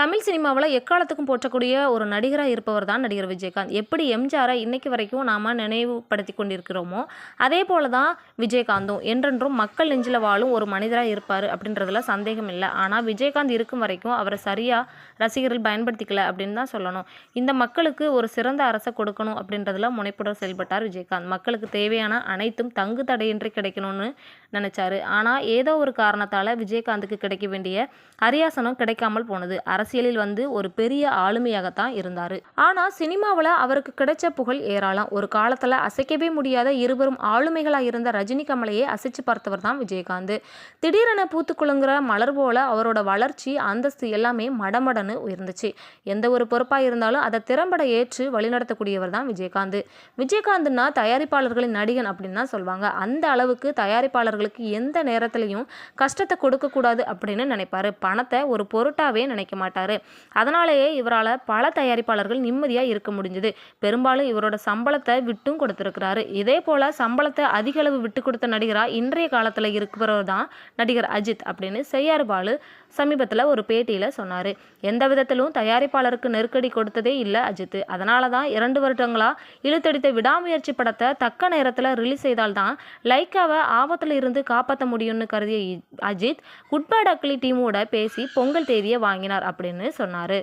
தமிழ் சினிமாவில் எக்காலத்துக்கும் போற்றக்கூடிய ஒரு நடிகராக இருப்பவர் தான் நடிகர் விஜயகாந்த். எப்படி எம்ஜிஆரை இன்னைக்கு வரைக்கும் நாம் நினைவுபடுத்தி கொண்டிருக்கிறோமோ அதே போல தான் விஜயகாந்தும். என்றென்றும் மக்கள் நெஞ்சில் வாழும் ஒரு மனிதராக இருப்பார் அப்படின்றதுல சந்தேகம் இல்லை. ஆனால் விஜயகாந்த் இருக்கும் வரைக்கும் அவரை சரியாக ரசிகர்கள் பயன்படுத்திக்கல அப்படின்னு தான் சொல்லணும். இந்த மக்களுக்கு ஒரு சிறந்த அரசை கொடுக்கணும் அப்படின்றதுல முனைப்புடன் செயல்பட்டார் விஜயகாந்த். மக்களுக்கு தேவையான அனைத்தும் தங்கு தடையின்றி கிடைக்கணும்னு நினச்சாரு. ஆனால் ஏதோ ஒரு காரணத்தால் விஜயகாந்துக்கு கிடைக்க வேண்டிய அரியாசனம் கிடைக்காமல் போனது. அரசு அரசியலில் வந்து ஒரு பெரிய ஆளுமையாகத்தான் இருந்தார். ஆனால் சினிமாவில் அவருக்கு கிடைச்ச புகழ் ஏராளம். ஒரு காலத்தில் அசைக்கவே முடியாத இருவரும் ஆளுமைகளாக இருந்த ரஜினி கமலையே அசைச்சு பார்த்தவர் தான் விஜயகாந்த். திடீரென பூத்துக்குளங்குற மலர் போல அவரோட வளர்ச்சி அந்தஸ்து எல்லாமே மடமடன்னு உயர்ந்துச்சு. எந்த ஒரு பொறுப்பாக இருந்தாலும் அதை திறம்பட ஏற்று வழிநடத்தக்கூடியவர் தான் விஜயகாந்த். விஜயகாந்த்னா தயாரிப்பாளர்களின் நடிகன் அப்படின்னு தான் சொல்லுவாங்க அந்த அளவுக்கு தயாரிப்பாளர்களுக்கு எந்த நேரத்துலையும் கஷ்டத்தை கொடுக்கக்கூடாது அப்படின்னு நினைப்பாரு. பணத்தை ஒரு பொருட்டாவே நினைக்க மாட்டார். அதனாலேயே இவரால் பல தயாரிப்பாளர்கள் நிம்மதியாக இருக்க முடிஞ்சது. பெரும்பாலும் இவரோட சம்பளத்தை விட்டும் கொடுத்துருக்கிறாரு. இதே போல் சம்பளத்தை அதிக அளவு விட்டு கொடுத்த நடிகராக இன்றைய காலத்தில் இருக்கிறவர் தான் நடிகர் அஜித் அப்படின்னு செய்யாறு பாலு சமீபத்தில் ஒரு பேட்டியில் சொன்னார். எந்த விதத்திலும் தயாரிப்பாளருக்கு நெருக்கடி கொடுத்ததே இல்லை அஜித். அதனால தான் இரண்டு வருடங்களாக இழுத்தடித்த விடாமுயற்சி படத்தை தக்க நேரத்தில் ரிலீஸ் செய்தால்தான் லைக்காவை ஆபத்தில் இருந்து காப்பாற்ற முடியும்னு கருதிய அஜித் குட்பேட் அக்லி டீமோட பேசி பொங்கல் தேதியை வாங்கினார். அப்படின்னு சொன்னார்.